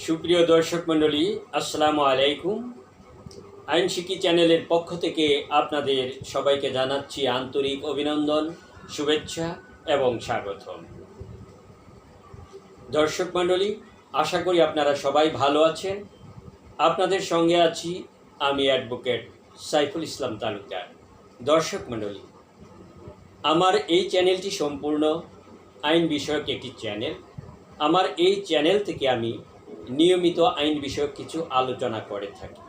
সুপ্রিয় দর্শক মণ্ডলী, আসসালামু আলাইকুম। আইন শিকি চ্যানেলের পক্ষ থেকে আপনাদের সবাইকে জানাচ্ছি আন্তরিক অভিনন্দন, শুভেচ্ছা এবং স্বাগতম। দর্শক মণ্ডলী, আশা করি আপনারা সবাই ভালো আছেন। আপনাদের সঙ্গে আছি আমি অ্যাডভোকেট সাইফুল ইসলাম তালুকদার। দর্শক মণ্ডলী, আমার এই চ্যানেলটি সম্পূর্ণ আইন বিষয়ক একটি চ্যানেল। আমার এই চ্যানেল থেকে আমি নিয়মিত আইন বিষয়ক কিছু আলোচনা করে থাকি।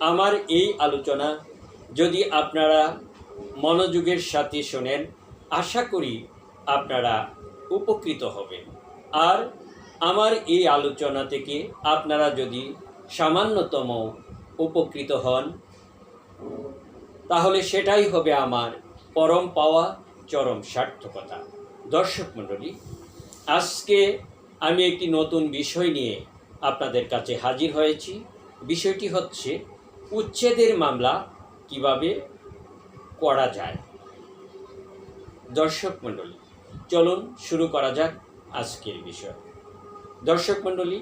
আমার এই আলোচনা যদি আপনারা মনোযোগের সাথে শোনেন, আশা করি আপনারা উপকৃত হবেন। আর আমার এই আলোচনা থেকে আপনারা যদি সামান্যতম উপকৃত হন, তাহলে সেটাই হবে আমার পরম পাওয়া চরম সার্থকতা। দর্শক মণ্ডলী, আজকে আমি একটি নতুন বিষয় নিয়ে আপনাদের কাছে হাজির হয়েছি। বিষয়টি হচ্ছে উচ্ছেদের মামলা কীভাবে করা যায়। দর্শক মণ্ডলী, চলুন শুরু করা যাক আজকের বিষয়। দর্শক মণ্ডলী,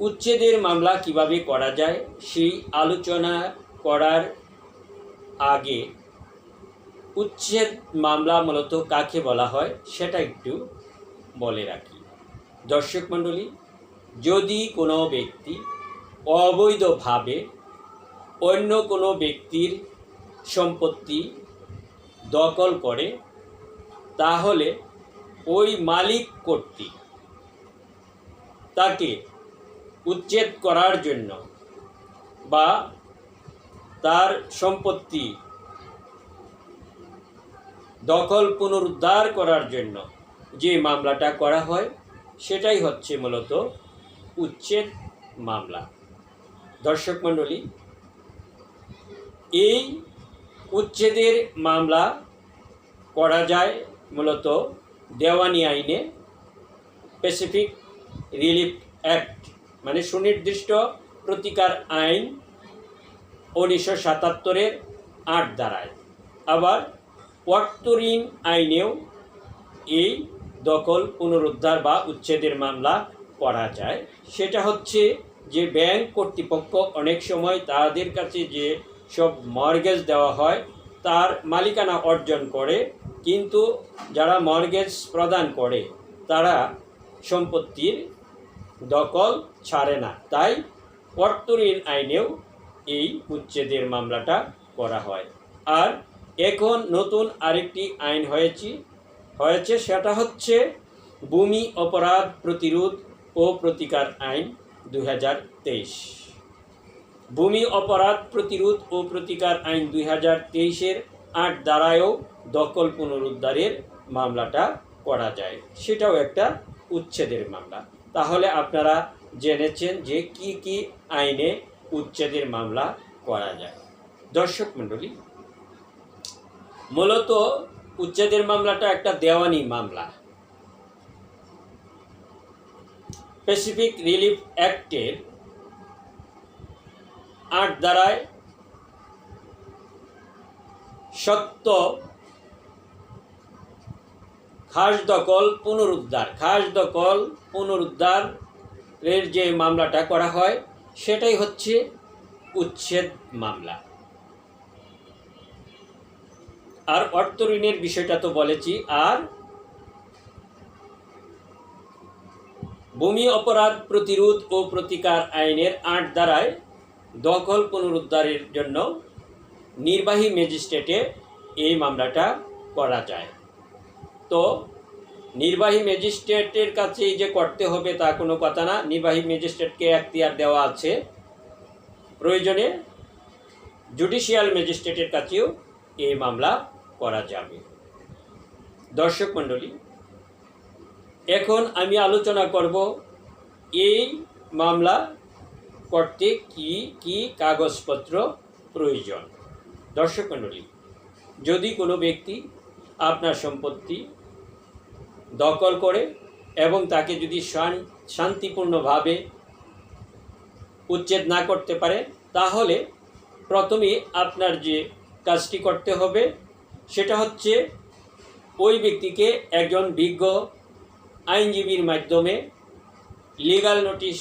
উচ্ছেদের মামলা কীভাবে করা যায় সেই আলোচনা করার আগে উচ্ছেদ মামলা মূলত কাকে বলা হয় সেটা একটু বলে রাখি। দর্শক মণ্ডলী, যদি কোনো ব্যক্তি অবৈধভাবে অন্য কোনো ব্যক্তির সম্পত্তি দখল করে, তাহলে ওই মালিক কর্তৃক তাকে উচ্ছেদ করার জন্য বা তার সম্পত্তি দখল পুনরুদ্ধার করার জন্য যে মামলাটা করা হয় সেটাই হচ্ছে মূলত উচ্ছেদ মামলা। দর্শক মণ্ডলী, এই উচ্ছেদের মামলা করা যায় মূলত দেওয়ানি আইনে স্পেসিফিক রিলিফ অ্যাক্ট মানে সুনির্দিষ্ট প্রতিকার আইন উনিশশো সাতাত্তরের আট দ্বারায় আবার পট্টরিন আইনেও এই দখল, পুনরুদ্ধার বা উচ্ছেদের মামলা করা যায়। সেটা হচ্ছে যে ব্যাংক কর্তৃপক্ষ অনেক সময় তাদের কাছে যে সব মর্গেজ দেওয়া হয়, তার মালিকানা অর্জন করে, কিন্তু যারা মর্গেজ প্রদান করে, তারা সম্পত্তির দখল ছাড়ে না। তাই পট্টরিন আইনেও এই উচ্ছেদের মামলাটা করা হয়। আর এখন নতুন আরেকটি আইন হয়েছে হয়েছে সেটা হচ্ছে ভূমি অপরাধ প্রতিরোধ ও প্রতিকার আইন দুই হাজার তেইশ। ভূমি অপরাধ প্রতিরোধ ও প্রতিকার আইন দুই হাজার তেইশের আট দ্বারায়ও দখল পুনরুদ্ধারের মামলাটা করা যায়। সেটাও একটা উচ্ছেদের মামলা। তাহলে আপনারা জেনেছেন যে কি কি আইনে উচ্ছেদের মামলা করা যায়। দর্শক মণ্ডলী, মূলত উচ্ছেদের মামলাটা একটা দেওয়ানি মামলা। স্পেসিফিক রিলিফ অ্যাক্টের আট দ্বারায় সত্য খাস দখল পুনরুদ্ধার, খাস দখল পুনরুদ্ধারের যে মামলাটা করা হয়, সেটাই হচ্ছে উচ্ছেদ মামলা। আর অর্থ ঋণের বিষয়টা তো বলেছি, আর ভূমি অপরাধ প্রতিরোধ ও প্রতিকার আইনের আট দ্বারায় দখল পুনরুদ্ধারের জন্য নির্বাহী ম্যাজিস্ট্রেটে এই মামলাটা করা যায়। তো নির্বাহী ম্যাজিস্ট্রেটের কাছেই যে করতে হবে তা কোনো কথা না, নির্বাহী ম্যাজিস্ট্রেটকে এখতিয়ার দেওয়া আছে প্রয়োজনে জুডিশিয়াল ম্যাজিস্ট্রেটের কাছেও এই মামলা করা যাবে। দর্শক মণ্ডলী, এখন আমি আলোচনা করব এই মামলা করতে কি কি কাগজপত্র প্রয়োজন। দর্শক মণ্ডলী, যদি কোনো ব্যক্তি আপনার সম্পত্তি দখল করে এবং তাকে যদি শান- শান্তিপূর্ণভাবে উচ্ছেদ না করতে পারে, তাহলে প্রথমে আপনার যে কাজটি করতে হবে সেটা হচ্ছে ওই ব্যক্তিকে একজন বিজ্ঞ আইনজীবীর মাধ্যমে লিগাল নোটিশ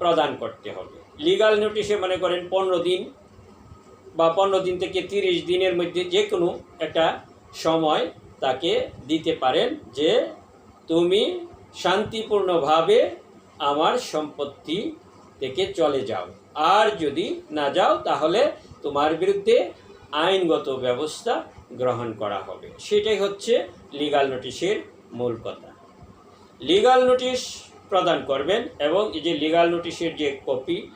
প্রদান করতে হবে। লিগাল নোটিশে মনে করেন পনেরো দিন বা পনেরো দিন থেকে তিরিশ দিনের মধ্যে যে কোনো একটা সময় তাকে দিতে পারেন যে তুমি শান্তিপূর্ণভাবে আমার সম্পত্তি থেকে চলে যাও। আর যদি না যাও, তাহলে তোমার বিরুদ্ধে আইনগত ব্যবস্থা গ্রহণ করা হবে। সেটাই হচ্ছে লিগাল নোটিশের মূল কথা। লিগাল নোটিশ প্রদান করবেন এবং এই যে লিগাল নোটিশের যে কপি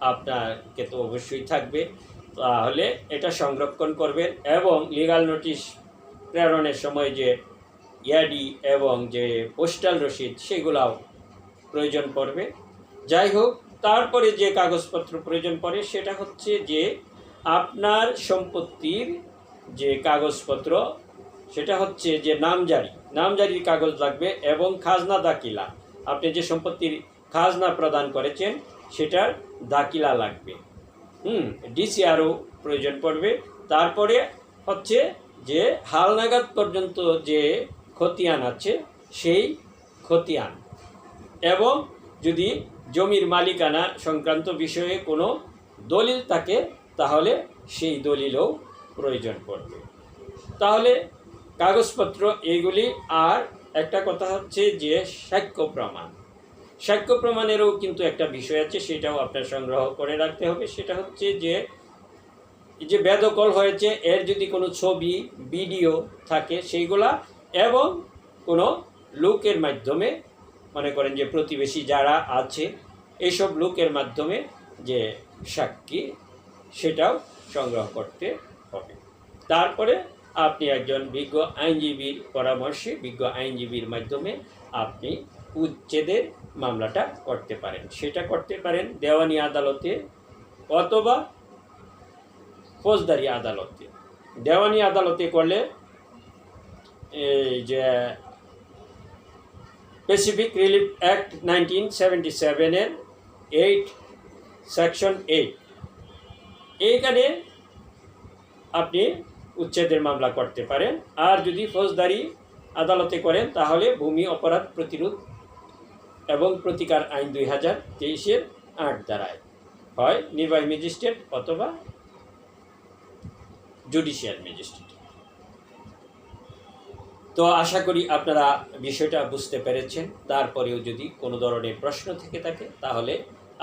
আপনাকে তো অবশ্যই থাকবে, তাহলে এটা সংরক্ষণ করবেন এবং লিগাল নোটিশ প্রেরণের সময় যে ইয়াডি এবং যে পোস্টাল রসিদ সেগুলাও প্রয়োজন পড়বে। যাই হোক, তারপরে যে কাগজপত্র প্রয়োজন পড়ে সেটা হচ্ছে যে আপনার সম্পত্তির যে কাগজপত্র, সেটা হচ্ছে যে নামজারি। নামজারির কাগজ লাগবে এবং খাজনা দাখিলা। আপনি যে সম্পত্তির খাজনা প্রদান করেছেন, সেটার দাখিলা লাগবে। হুম ডিসিআরও প্রয়োজন পড়বে। তারপরে হচ্ছে যে হালনাগাদ পর্যন্ত যে খতিয়ান আছে, সেই খতিয়ান। এবং যদি জমির মালিকানা সংক্রান্ত বিষয়ে কোনো দলিল থাকে, তাহলে সেই দলিলও প্রয়োজন পড়বে। তাহলে কাগজপত্র এইগুলি আর একটা কথা হচ্ছে যে সাক্ষ্য প্রমাণ। সাক্ষ্য প্রমাণেরও কিন্তু একটা বিষয় আছে, সেটাও আপনার সংগ্রহ করে রাখতে হবে। সেটা হচ্ছে যে যে বেদকল হয়েছে, এর যদি কোনো ছবি, ভিডিও থাকে সেইগুলা এবং কোনো লোকের মাধ্যমে, মনে করেন যে প্রতিবেশী যারা আছে, এইসব লোকের মাধ্যমে যে সাক্ষী, সেটাও সংগ্রহ করতে হবে। তারপরে আপনি একজন বিজ্ঞ আইনজীবীর পরামর্শে, বিজ্ঞ আইনজীবীর মাধ্যমে আপনি উচ্ছেদের মামলাটা করতে পারেন। সেটা করতে পারেন দেওয়ানি আদালতে অথবা ফৌজদারি আদালতে। দেওয়ানি আদালতে করলে যে specific relief act nineteen seventy সেভেনের এইট সেকশন এইট এইখানে আপনি উচ্ছেদের মামলা করতে পারেন। আর যদি ফৌজদারি আদালতে করেন, তাহলে ভূমি অপরাধ প্রতিরোধ এবং প্রতিকার আইন দুই হাজার তেইশের আট দ্বারায় হয় নির্বাহী ম্যাজিস্ট্রেট অথবা জুডিশিয়াল ম্যাজিস্ট্রেট। তো আশা করি আপনারা বিষয়টা বুঝতে পেরেছেন। তারপরেও যদি কোনো ধরনের প্রশ্ন থেকে থাকে, তাহলে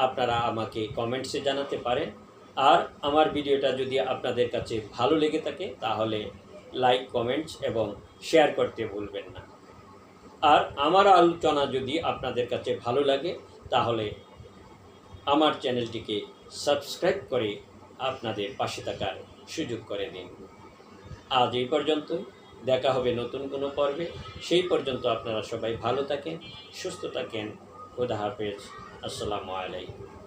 আপনারা আমাকে কমেন্টসে জানাতে পারেন। আর আমার ভিডিওটা যদি আপনাদের কাছে ভালো লেগে থাকে, তাহলে লাইক কমেন্টস এবং শেয়ার করতে ভুলবেন না। আর আমার আলোচনা যদি আপনাদের কাছে ভালো লাগে, তাহলে আমার চ্যানেলটিকে সাবস্ক্রাইব করে আপনাদের পাশে থাকার সুযোগ করে দিন। আজ এই পর্যন্তই। দেখা হবে নতুন কোনো পর্বে। সেই পর্যন্ত আপনারা সবাই ভালো থাকেন, সুস্থ থাকেন। খোদা হাফেজ। আসসালামু আলাইকুম।